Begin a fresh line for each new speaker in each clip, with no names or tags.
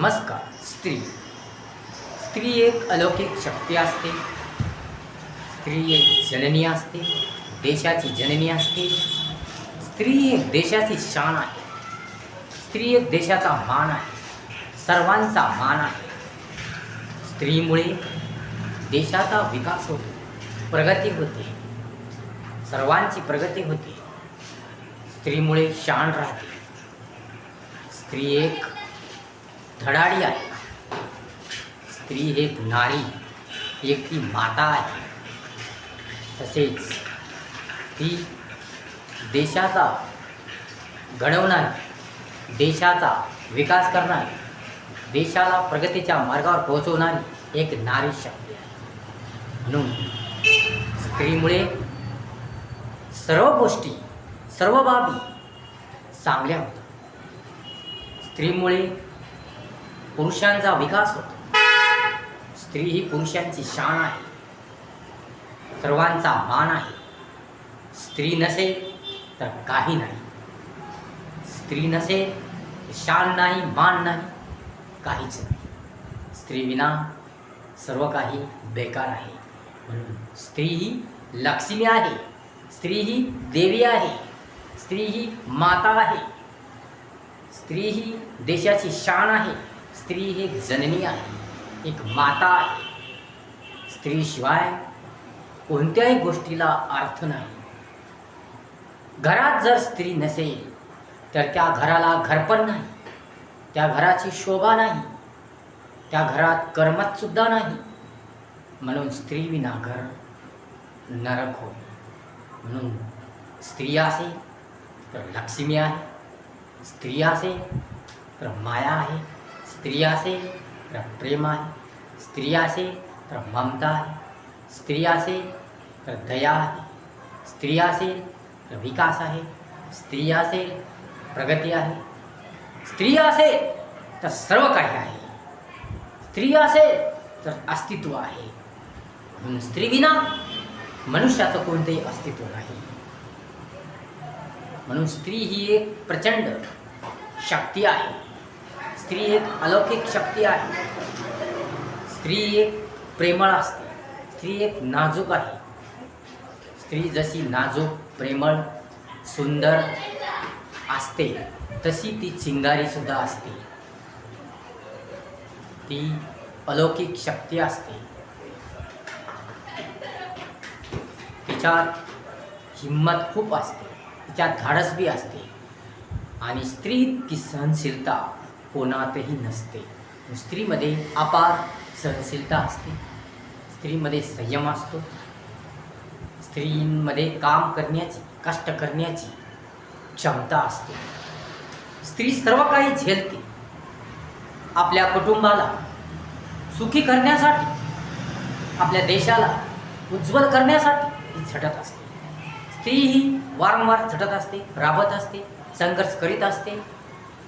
नमस्कार. स्त्री. स्त्री एक अलौकिक शक्ती असते. स्त्री एक जननी असते. देशाची जननी असते. स्त्री एक देशाची शान आहे. स्त्री एक देशाचा मान आहे. सर्वांचा मान आहे. स्त्रीमुळे देशाचा विकास होतो. प्रगती होते. सर्वांची प्रगती होते. स्त्रीमुळे शान राहते. स्त्री एक धडाडी आहे. स्त्री हे नारी एक ती माता आहे. तसेच ती देशाचा घडवणार देशाचा विकास करणार देशाला प्रगतीच्या मार्गावर पोहोचवणारी एक नारी शक्ती आहे. म्हणून स्त्रीमुळे सर्व गोष्टी सर्व बाबी चांगल्या होतात. स्त्रीमुळे पुरुषांचा विकास होतो. स्त्री ही पुरुषांची शान आहे. सर्वांचा मान आहे. स्त्री नसेल तर काही नाही. स्त्री नसेल शान नाही मान नाही काहीच नाही. स्त्रीविना सर्व काही बेकार आहे. म्हणून स्त्री ही लक्ष्मी आहे. स्त्री ही देवी आहे. स्त्री ही माता आहे. स्त्री ही देशाची शान आहे. स्त्री ही एक जननी आहे एक माता आहे. स्त्रीशिवाय कोणत्याही गोष्टीला अर्थ नाही. घरात जर स्त्री नसेल तर त्या घराला घरपण नाही त्या घराची शोभा नाही त्या घरात कर्मतसुद्धा नाही. म्हणून स्त्री विना घर नरक हो म्हणून स्त्री असेल तर लक्ष्मी आहे. स्त्री असेल तर माया आहे. स्त्री असेल तर प्रेम आहे स्त्री असेल तर ममता आहे स्त्री असेल तर दया आहे स्त्री असेल तर विकास आहे स्त्री असेल प्रगती आहे स्त्री असेल तर सर्व काही आहे स्त्री असेल तर अस्तित्व आहे म्हणून स्त्रीविना मनुष्याचं कोणतंही अस्तित्व नाही. म्हणून स्त्री ही एक प्रचंड शक्ती आहे स्त्री एक अलौकिक शक्ती आहे. स्त्री एक प्रेमळ असते. स्त्री एक नाजूक आहे. स्त्री जशी नाजूक प्रेमळ सुंदर असते तशी ती चिंगारीसुद्धा असते. ती अलौकिक शक्ती असते. तिच्यात हिंमत खूप असते. तिच्यात धाडस बी असते. आणि स्त्री ती सहनशीलता कोणातही नसते. स्त्रीमध्ये अपार सहनशीलता असते. स्त्रीमध्ये संयम असतो. स्त्रीमध्ये काम करण्याची कष्ट करण्याची क्षमता असते. स्त्री सर्व काही झेलते. आपल्या कुटुंबाला सुखी करण्यासाठी आपल्या देशाला उज्ज्वल करण्यासाठी ती झटत असते. स्त्री ही वारंवार झटत असते राबत असते संघर्ष करीत असते.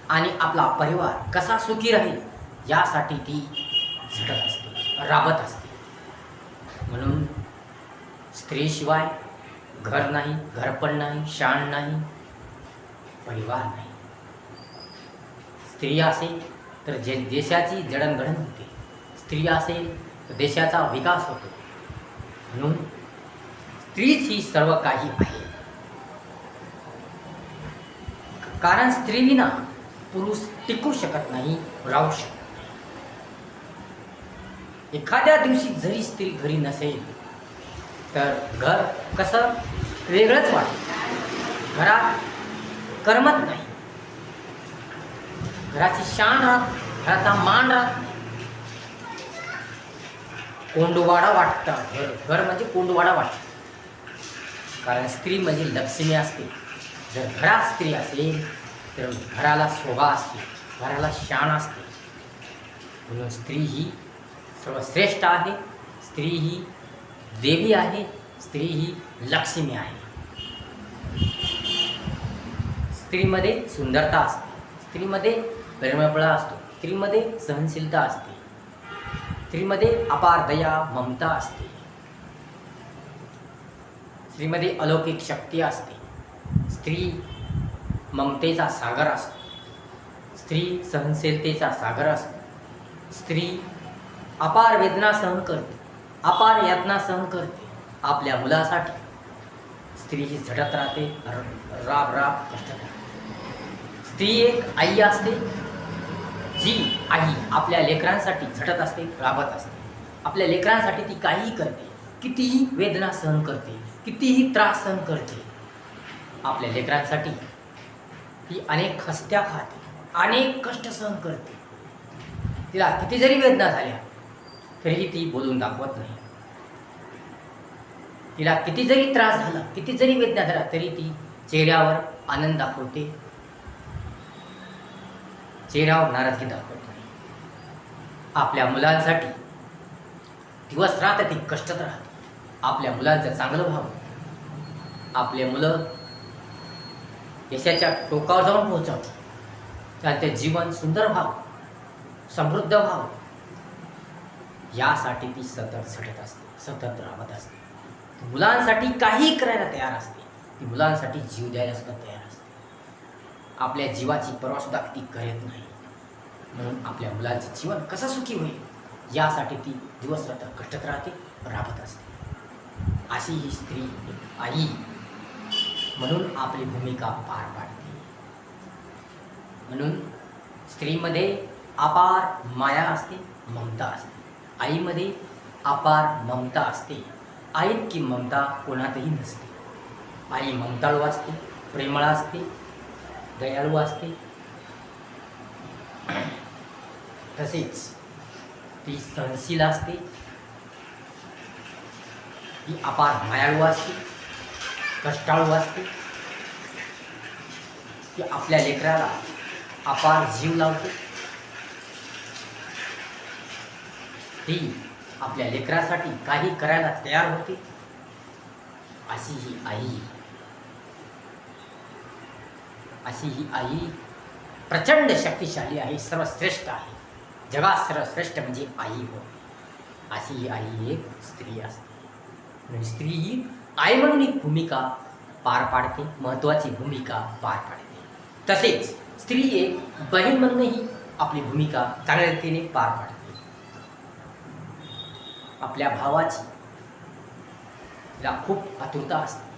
आणि आपला परिवार कसा सुखी राहील यासाठी ती झटत असते राबत असते. म्हणून स्त्रीशिवाय घर नाही घरपण नाही शाण नाही परिवार नाही. स्त्री असेल तर जे देशाची जडणघडण होते. स्त्री असेल तर देशाचा विकास होतो. म्हणून स्त्रीच ही सर्व काही आहे. कारण स्त्रीविना पुरुष टिकू शकत नाही राहू शकत एखाद्या दिवशी जरी स्त्री घरी नसेल तर घर कसं वेगळंच वाटतं घरात करमत नाही. घराची शान राहत घराचा मान राहत कोंडवाडा वाटतं घर घर म्हणजे कोंडवाडा वाटतं. कारण स्त्री म्हणजे लक्ष्मी असते. जर घरात स्त्री असेल तर घराला शोभा असते घराला शान असते. म्हणून स्त्री ही सर्वश्रेष्ठ आहे स्त्री ही देवी आहे स्त्री ही लक्ष्मी आहे. स्त्रीमध्ये सुंदरता असते स्त्रीमध्ये प्रेमळपणा असतो स्त्रीमध्ये सहनशीलता असते स्त्रीमध्ये अपार दया ममता असते. स्त्रीमध्ये अलौकिक शक्ती असते स्त्री ममतेचा सागर असतो. स्त्री सहनशीलतेचा सागर असतो. स्त्री अपार वेदना सहन करते. अपार यातना सहन करते आपल्या मुलासाठी. स्त्री ही झटत राहते राब राब कष्ट करते. स्त्री एक आई असते जी आई आपल्या लेकरांसाठी झटत असते राबत असते. आपल्या लेकरांसाठी ती काहीही करते कितीही वेदना सहन करते कितीही त्रास सहन करते आपल्या लेकरांसाठी ती अनेक हस्त्या खाते अनेक कष्ट सहन करते. तिला किती जरी वेदना झाल्या तरीही ती बोलून दाखवत नाही. तिला किती जरी त्रास झाला किती जरी वेदना झाला तरी ती चेहऱ्यावर आनंद दाखवते. चेहऱ्यावर नाराजगी दाखवत नाही. आपल्या मुलांसाठी दिवस रात्र ती कष्टत राहते. आपल्या मुलांचं चांगलं व्हावं आपले मुलं यशाच्या टोकावर जाऊन पोहोचावं त्यांचे जीवन सुंदर व्हावं समृद्ध व्हावं. यासाठी ती सतत झटत असते सतत राबत असते. ती मुलांसाठी काहीही करायला तयार असते. ती मुलांसाठी जीव द्यायला सुद्धा तयार असते. आपल्या जीवाची पर्वा सुद्धा ती करत नाही. म्हणून आपल्या मुलांचे जीवन कसं सुखी होईल यासाठी ती दिवस रात्र कष्टत राहते राबत असते. अशी ही स्त्री आई म्हणून आपली भूमिका पार पाडते. म्हणून स्त्रीमध्ये अपार माया असते ममता असते. आईमध्ये अपार ममता असते. आईत की ममता कोणातही नसते. आई ममताळू असते प्रेमळ असते दयाळू असते. तसेच ती सहनशील असते. ती अपार मायाळू असते. कष्टाळू असते. की आपल्या लेकराला अपार जीव लावते. ती आपल्या लेकरासाठी काही करायला तयार होते. अशी ही आई. अशी ही आई प्रचंड शक्तिशाली आहे सर्वश्रेष्ठ आहे. जगात सर्वश्रेष्ठ म्हणजे आई हो. अशी ही आई एक स्त्री असते. स्त्री ही आई म्हणून एक भूमिका पार पाडते महत्त्वाची भूमिका पार पाडते. तसेच स्त्री एक बहीण म्हणूनही आपली भूमिका चांगल्या रीतीने पार पाडते. आपल्या भावाची तिला खूप आतुरता असते.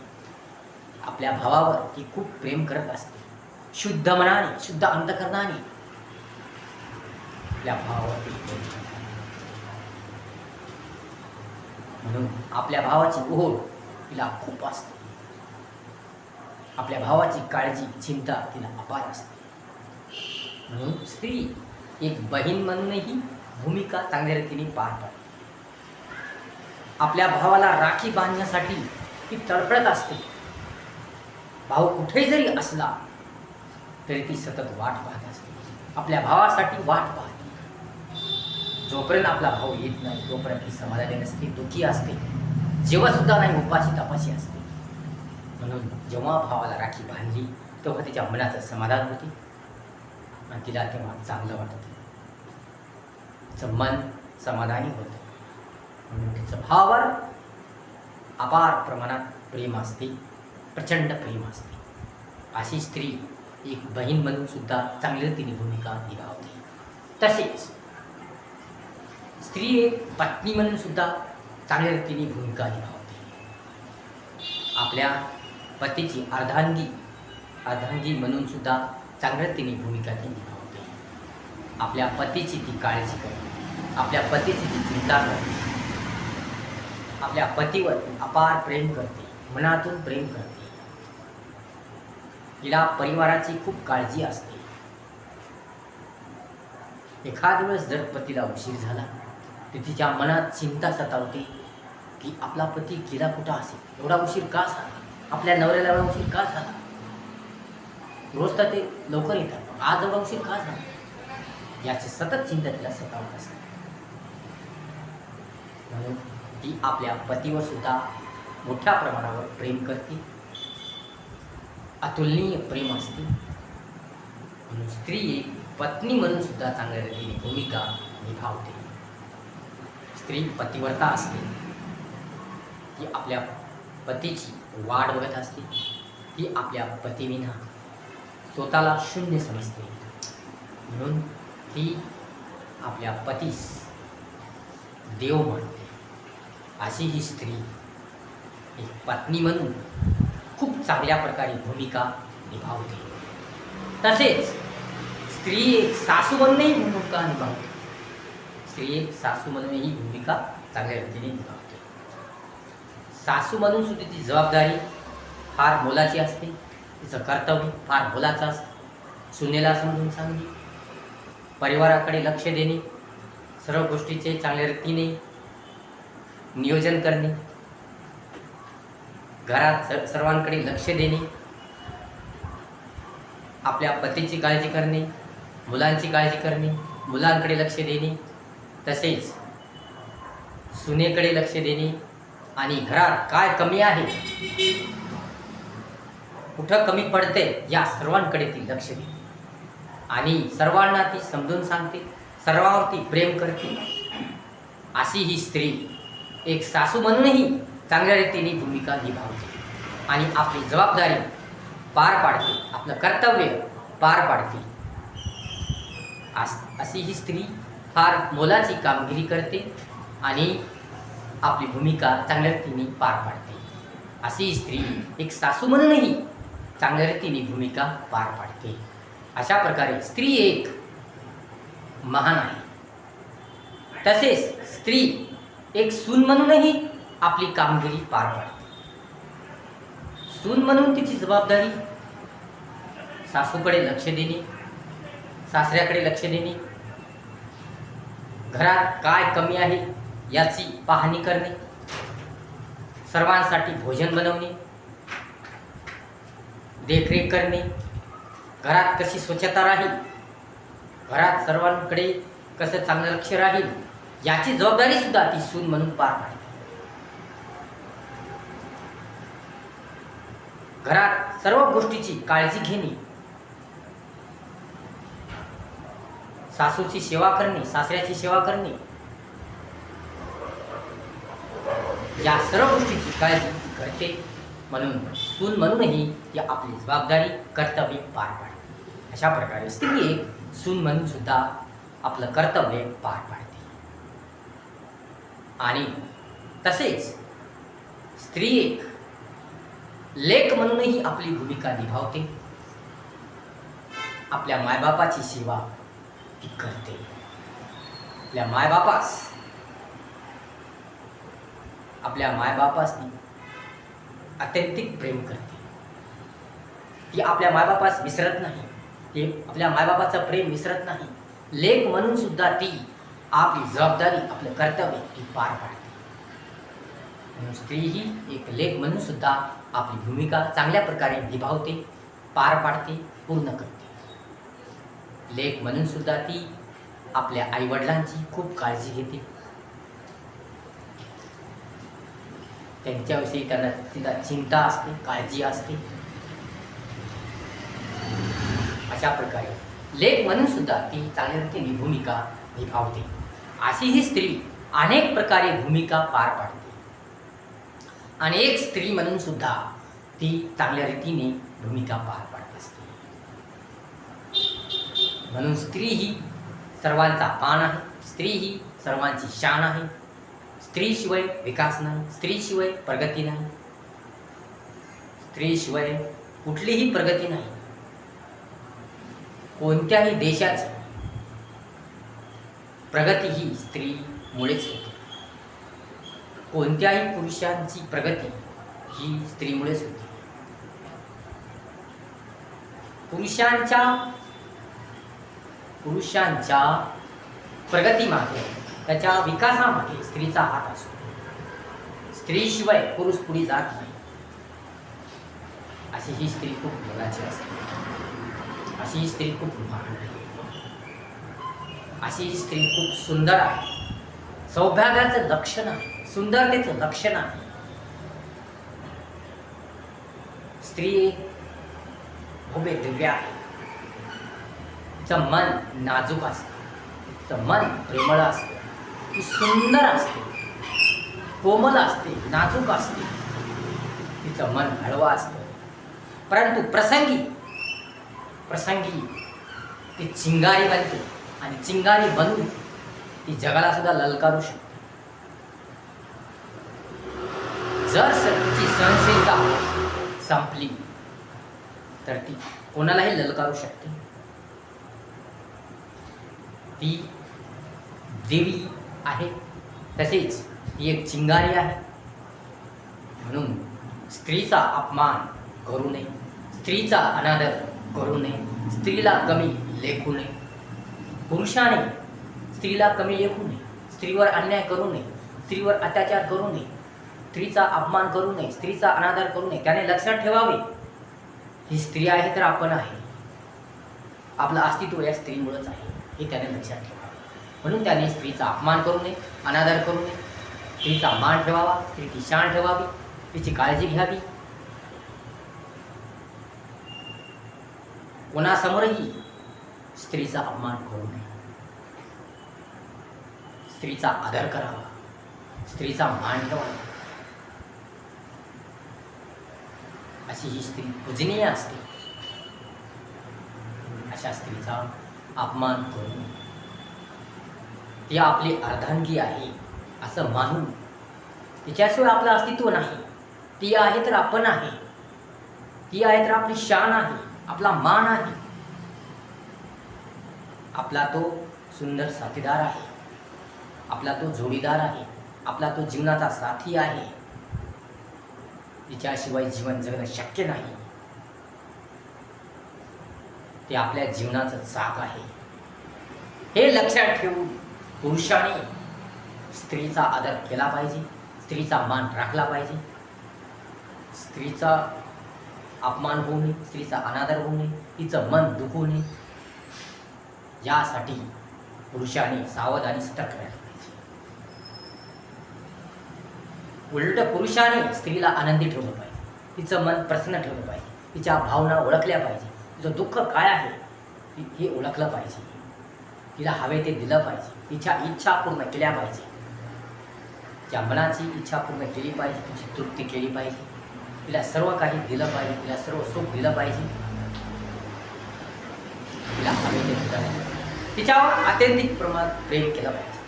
आपल्या भावावर ती खूप प्रेम करत असते. शुद्ध मनाने शुद्ध अंतकरणाने आपल्या भावावरती प्रेम म्हणून आपल्या भावाची ओढ तिला खूप असते. आपल्या भावाची काळजी चिंता तिला अपार असते. म्हणून स्त्री एक बहीण म्हणूनही भूमिका चांगल्या रीतीने पार पाडते. आपल्या भावाला राखी बांधण्यासाठी ती तडफडत असते. भाऊ कुठे जरी असला तरी ती सतत वाट पाहत असते. आपल्या भावासाठी वाट पाहते. जोपर्यंत आपला भाऊ येत नाही तोपर्यंत ती समाधानी नसते दुःखी असते. जेव्हा सुद्धा नाही उपाशी तपाशी असते. म्हणून जेव्हा भावाला राखी बांधली तेव्हा तिच्या मनाचं समाधान होते. आणि तिला तेव्हा चांगलं वाटतं तिचं मन समाधानी होतं. म्हणून तिचं भावावर अपार प्रमाणात प्रेम असते. प्रचंड प्रेम असते. अशी स्त्री एक बहीण म्हणून सुद्धा चांगल्या तिने भूमिका निभावते. तसेच स्त्री एक पत्नी म्हणून सुद्धा चांगल्या रीतीने भूमिका निभावते आपल्या पतीची अर्धांगी अर्धांगी म्हणून सुद्धा चांगल्या रीतीने भूमिका ती निभावते आपल्या पतीची ती काळजी करते आपल्या पतीची ती चिंता करते आपल्या पतीवर अपार प्रेम करते मनातून प्रेम करते. तिला परिवाराची खूप काळजी असते. एखाद वेळेस जर पतीला उशीर झाला तिच्या मनात चिंता सतावते की आपला पती गेला कुठं असेल? एवढा उशीर का झाला? आपल्या नवऱ्याला एवढा उशीर का झाला? रोज तर ते लवकर येतात आज एवढा उशीर का झाला? याची सतत चिंता तिला सतावत असते. म्हणून ती आपल्या पतीवर सुद्धा मोठ्या प्रमाणावर प्रेम करते. अतुलनीय प्रेम असते. म्हणून स्त्री एक पत्नी म्हणून सुद्धा चांगल्या रीतीने भूमिका निभावते. स्त्री पतिव्रता असते. ती आपल्या पतीची वाढ बघत असते. ती आपल्या पतीविना स्वतःला शून्य समजते. म्हणून ती आपल्या पतीस देव मानते अशी ही स्त्री एक पत्नी म्हणून खूप चांगल्या प्रकारे भूमिका निभावते. तसेच स्त्री एक सासू म्हणूनही भूमिका निभावते. स्त्री सासू म्हणून ही भूमिका चांगल्या रीतीने निभावते. सासू म्हणून सुद्धा ती जबाबदारी फार मोलाची असते. तिचं कर्तव्य फार मोलाचं असतं. सुनेला समजून सांगणे परिवाराकडे लक्ष देणे सर्व गोष्टीचे चांगल्या रीतीने नियोजन करणे घरात सर सर्वांकडे लक्ष देणे आपल्या पतीची काळजी करणे मुलांची काळजी करणे मुलांकडे लक्ष देणे तसेच सुनेकडे लक्ष देणे आणि घरात काय कमी आहे? कुठं कमी पडते या सर्वांकडे ती लक्ष देते. आणि सर्वांना ती समजून सांगते सर्वांवरती प्रेम करते. अशी ही स्त्री एक सासू म्हणूनही चांगल्या रीतीने भूमिका निभावते आणि आपली जबाबदारी पार पाडते आपलं कर्तव्य पार पाडते. अस- अशी ही स्त्री फार मोलाची कामगिरी करते आणि आपली भूमिका चांगल्या रीतीने पार पाडते. अशी स्त्री एक सासू म्हणूनही चांगल्या रीतीने भूमिका पार पाडते. अशा प्रकारे स्त्री एक महान आहे. तसेच स्त्री एक सून म्हणूनही आपली कामगिरी पार पाडते. सून म्हणून तिची जबाबदारी सासूकडे लक्ष देणे सासऱ्याकडे लक्ष देणे घरात काय कमी आहे याची पाहणी करणे. सर्वांसाठी भोजन बनवणे. देखरेख करणे. घरात कशी स्वच्छता राहील? घरात सर्वांकडे कसं चांगलं लक्ष राहील? याची जबाबदारी सुद्धा ती सून म्हणून पार पाडते. घरात सर्व गोष्टीची काळजी घेणे. सासूची सेवा करणे सासऱ्याची सेवा करणे. या सर्व गोष्टीची काळजी करते. म्हणून सून म्हणूनही ती आपली जबाबदारी कर्तव्य पार पाडते. अशा प्रकारे स्त्री एक सून म्हणून सुद्धा आपलं कर्तव्य पार पाडते. आणि तसेच स्त्री एक लेख म्हणूनही आपली भूमिका निभावते. आपल्या मायबापाची सेवा करते. आपल्या मायबापास. आपल्या मायबापासनी अत्यंतिक प्रेम करते. ती आपल्या मायबापास विसरत नाही. ती आपल्या मायबापाचं प्रेम विसरत नाही. लेख म्हणून सुद्धा ती आपली जबाबदारी आपलं कर्तव्य ती पार पाडते. म्हणून स्त्री ही एक लेख म्हणून सुद्धा आपली भूमिका चांगल्या प्रकारे निभावते पार पाडते पूर्ण करते. लेख म्हणून सुद्धा ती आपल्या आईवडिलांची खूप काळजी घेते. त्यांच्याविषयी त्यांना तिला चिंता असते काळजी असते. अशा प्रकारे लेख म्हणून सुद्धा ती चांगल्या रीतीने भूमिका निभावते. अशी ही स्त्री अनेक प्रकारे भूमिका पार पाडते. आणि एक स्त्री म्हणून सुद्धा ती चांगल्या रीतीने भूमिका पार पाडत असते म्हणून स्त्री ही सर्वांचा पान आहे. स्त्री ही सर्वांची शान आहे. स्त्रीशिवाय विकास नाही. स्त्रीशिवाय प्रगती नाही. स्त्रीशिवाय कुठलीही प्रगती नाही. कोणत्याही देशाची प्रगती ही स्त्रीमुळेच होते. कोणत्याही पुरुषांची प्रगती ही स्त्रीमुळेच होते. पुरुषांच्या पुरुषांच्या प्रगतीमागे त्याच्या विकासामागे स्त्रीचा हात असतो. स्त्रीशिवाय पुरुष पुढे जात नाही. अशी ही स्त्री खूप मोलाची असते. अशी ही स्त्री खूप महान आहे. अशी ही स्त्री खूप सुंदर आहे. सौभाग्याचं लक्षण आहे. सुंदरतेचं लक्षण आहे. स्त्री एक भव्य दिव्य आहे. तिचं मन नाजूक असतं. तिचं मन प्रेमळ असतं. ती सुंदर असते. कोमल असते नाजूक असते. तिचं मन हळवं असतं. परंतु प्रसंगी प्रसंगी ती चिंगारी बनते आणि चिंगारी बनून ती जगाला सुद्धा ललकारू शकते. जर तिची सहनशीलता संपली तर ती कोणालाही ललकारू शकते. ती देवी आहे. तसेच ती एक चिंगारी आहे. म्हणून स्त्रीचा अपमान करू नये. स्त्रीचा अनादर करू नये. स्त्रीला कमी लेखू नये. पुरुषाने स्त्रीला कमी लेखू नये. स्त्रीवर अन्याय करू नये. स्त्रीवर अत्याचार करू नये. स्त्रीचा अपमान करू नये. स्त्रीचा अनादर करू नये. त्याने लक्षात ठेवावे. ही स्त्री आहे तर आपण आहे. आपलं अस्तित्व या स्त्रीमुळंच आहे. हे त्याने लक्षात ठेवावे. म्हणून त्याने स्त्रीचा अपमान करू नये अनादर करू नये. स्त्रीचा मान ठेवावा स्त्रीची शान ठेवावी तिची काळजी घ्यावी. कोणासमोरही स्त्रीचा अपमान करू नये. स्त्रीचा आदर करावा. स्त्रीचा मान ठेवावा. अशी ही स्त्री पूजनीय असते. अशा स्त्रीचा अपमान करू ती आपली अर्धांगी आहे असं मानून. तिच्याशिवाय आपलं अस्तित्व नाही. ती आहे तर आपण आहे. ती आहे तर आपली शान आहे आपला मान आहे. आपला तो सुंदर साथीदार आहे. आपला तो जोडीदार आहे. आपला तो जीवनाचा साथी आहे. तिच्याशिवाय जीवन जगणं शक्य नाही. ते आपल्या जीवनाचं चाक आहे. हे लक्षात ठेवून पुरुषाने स्त्रीचा आदर केला पाहिजे स्त्रीचा मान राखला पाहिजे. स्त्रीचा अपमान होऊ नये स्त्रीचा अनादर होऊ नये तिचं मन दुखू नये. यासाठी पुरुषाने सावध आणि सतर्क राहिले पाहिजे. उलट पुरुषाने स्त्रीला आनंदी ठेवलं पाहिजे. तिचं मन प्रसन्न ठेवलं पाहिजे. तिच्या भावना ओळखल्या पाहिजे. तुझं दुःख काय आहे? हे ओळखलं पाहिजे. तिला हवे ते दिलं पाहिजे. तिच्या इच्छा पूर्ण केल्या पाहिजे. तिच्या मनाची इच्छा पूर्ण केली पाहिजे तिची तृप्ती केली पाहिजे. तिला सर्व काही दिलं पाहिजे. तिला सर्व सुख दिलं पाहिजे. तिला हवे ते दिलं पाहिजे. तिच्यावर अत्यंतिक प्रमाणात प्रेम केलं पाहिजे.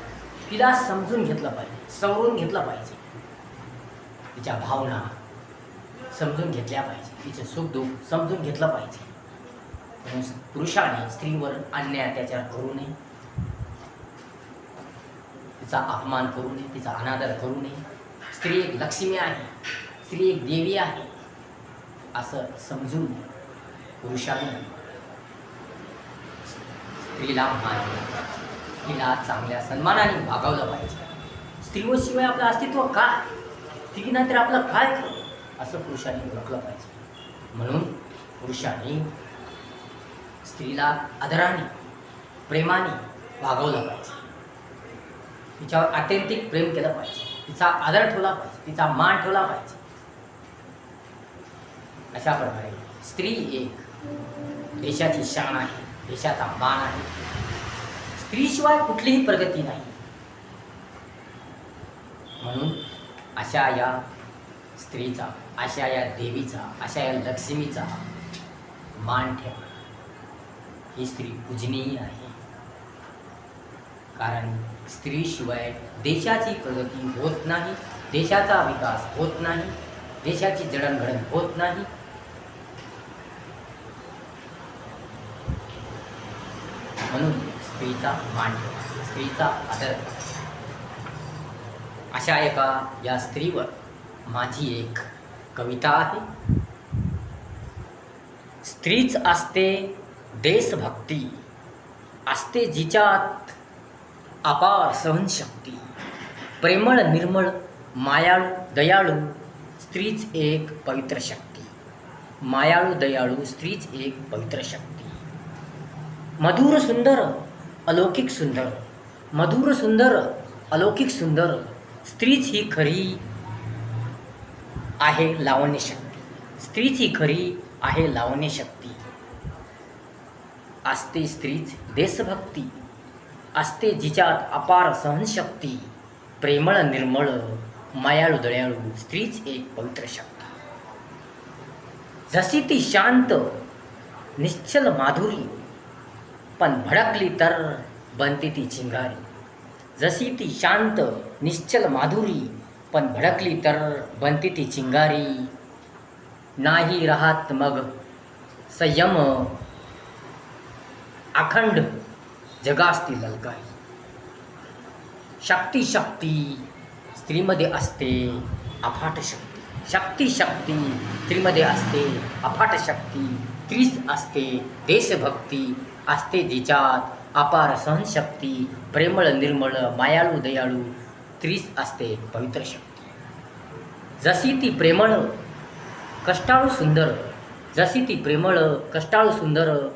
तिला समजून घेतलं पाहिजे. सवरून घेतलं पाहिजे. तिच्या भावना समजून घेतल्या पाहिजे. तिचे सुख दुःख समजून घेतलं पाहिजे. पुरुषाने स्त्रीवर अन्याय अत्याचार करू नये. तिचा अपमान करू नये तिचा अनादर करू नये. स्त्री एक लक्ष्मी आहे स्त्री एक देवी आहे असं समजून पुरुषाने स्त्रीला मान तिला चांगल्या सन्मानाने वागवलं पाहिजे. स्त्रीशिवाय आपलं अस्तित्व काय? स्त्री नंतर आपलं काय खरं असं पुरुषाने ओळखलं पाहिजे. म्हणून पुरुषाने स्त्रीला आदराने प्रेमाने वागवलं पाहिजे. तिच्यावर अत्यंतिक प्रेम केलं पाहिजे. तिचा आदर ठेवला पाहिजे. तिचा मान ठेवला पाहिजे. अशा प्रकारे स्त्री एक देशाची शान आहे देशाचा मान आहे. स्त्रीशिवाय कुठलीही प्रगती नाही. म्हणून अशा या स्त्रीचा अशा या देवीचा अशा या लक्ष्मीचा मान ठेवा. ही स्त्री पूजनीय आहे. कारण स्त्रीशिवाय देशाची प्रगती होत नाही देशाचा विकास होत नाही देशाची जडणघडण होत नाही. म्हणून स्त्रीचा मान ठेवा स्त्रीचा आदर. अशा एका या स्त्रीवर माझी एक कविता आहे. स्त्रीच असते देशभक्ती असते जिच्यात अपार सहनशक्ती. प्रेमळ निर्मळ मायाळू दयाळू स्त्रीच एक पवित्र शक्ती. मायाळू दयाळू स्त्रीच एक पवित्र शक्ती. मधुर सुंदर अलौकिक सुंदर. मधुर सुंदर अलौकिक सुंदर स्त्रीच ही खरी आहे लावण्यशक्ती स्त्रीच ही खरी आहे लावण्यशक्ती असते स्त्रीच देशभक्ती असते जिच्यात अपार सहनशक्ती प्रेमळ निर्मळ मायाळू दयाळू स्त्रीच एक पवित्र शक्ती. जशी ती शांत निश्चल माधुरी पण भडकली तर बनते ती चिंगारी. जशी ती शांत निश्चल माधुरी पण भडकली तर बनते ती चिंगारी. नाही राहत मग संयम अखंड जगासती ललकाई. शक्ती शक्ती स्त्रीमध्ये असते अफाट शक्ती शक्ती शक्ती स्त्रीमध्ये असते अफाट शक्ती त्रिस असते देशभक्ती असते जिच्यात अपार सहनशक्ती प्रेमळ निर्मळ मायाळू दयाळू. त्रिस असते पवित्र शक्ती. जशी ती प्रेमळ कष्टाळू सुंदर. जशी ती प्रेमळ कष्टाळू सुंदर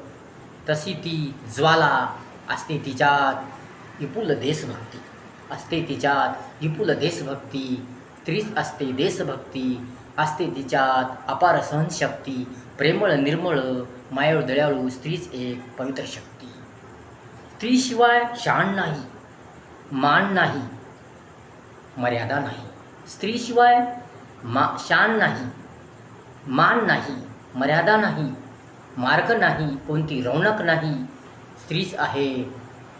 तशी ती ज्वाला असते तिच्यात विपुल देशभक्ती असते तिच्यात विपुल देशभक्ती स्त्रीच असते देशभक्ती असते तिच्यात अपार सहनशक्ती प्रेमळ निर्मळ मायाळू दयाळू स्त्रीच एक पवित्र शक्ती. स्त्रीशिवाय शान नाही मान नाही मर्यादा नाही. स्त्रीशिवाय मा शान नाही मान नाही मर्यादा नाही. मार्ग नाही कोणती रौनक नाही. स्त्रीच आहे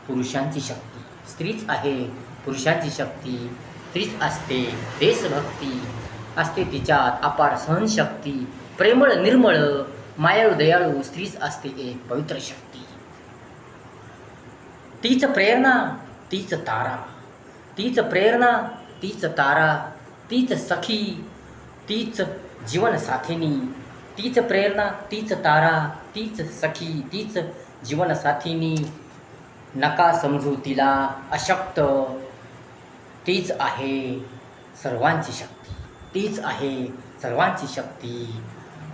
पुरुषांची शक्ती. स्त्रीच आहे पुरुषांची शक्ती. स्त्रीच असते देशभक्ती. असते तिच्यात अपार सहनशक्ती. प्रेमळ निर्मळ मायाळू दयाळू स्त्रीच असते एक पवित्र शक्ती. तीच प्रेरणा तीच तारा. तीच प्रेरणा तीच तारा. तीच सखी. तीच जीवनसाथिनी. तीच प्रेरणा तीच तारा तीच सखी तीच जीवनसाथिनी. नका समजू तिला अशक्त. तीच आहे सर्वांची शक्ती. तीच आहे सर्वांची शक्ती.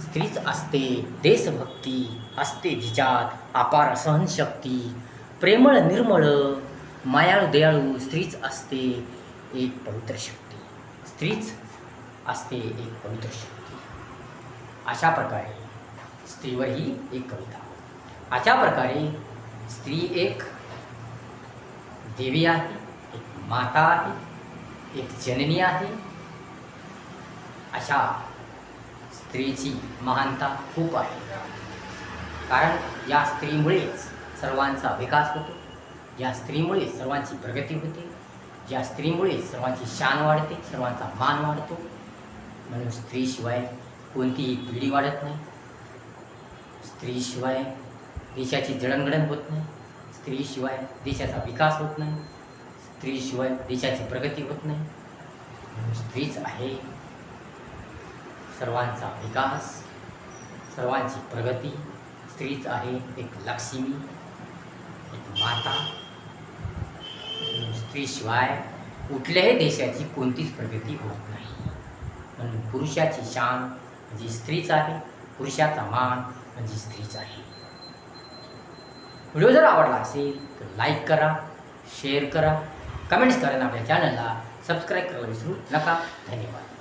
स्त्रीच असते देशभक्ती असते जिजात अपार सहनशक्ती. प्रेमळ निर्मळ मायाळू दयाळू स्त्रीच असते एक पवित्र शक्ती. स्त्रीच असते एक पवित्र शक्ती. अशा प्रकारे स्त्रीवर ही एक कविता. अशा प्रकारे स्त्री एक देवी आहे एक माता आहे एक जननी आहे. अशा स्त्रीची महानता खूप आहे. कारण या स्त्रीमुळेच सर्वांचा विकास होतो. या स्त्रीमुळे सर्वांची प्रगती होते. या स्त्रीमुळे सर्वांची शान वाढते सर्वांचा मान वाढतो. म्हणून स्त्रीशिवाय कोणतीही पिढी वाढत नाही. स्त्रीशिवाय देशाची जडणघडण होत नाही. स्त्रीशिवाय देशाचा विकास होत नाही. स्त्रीशिवाय देशाची प्रगती होत नाही. म्हणून स्त्रीच आहे सर्वांचा विकास सर्वांची प्रगती. स्त्रीच आहे एक लक्ष्मी एक माता. स्त्रीशिवाय कुठल्याही देशाची कोणतीच प्रगती होत नाही. म्हणून पुरुषाची शान म्हणजे स्त्रीच आहे पुरुषाचा मान म्हणजे स्त्रीच आहे. व्हिडिओ जर आवडला असेल तर लाईक करा शेअर करा कमेंट्स करा आणि आपल्या चॅनलला सबस्क्राईब करायला विसरू नका. धन्यवाद.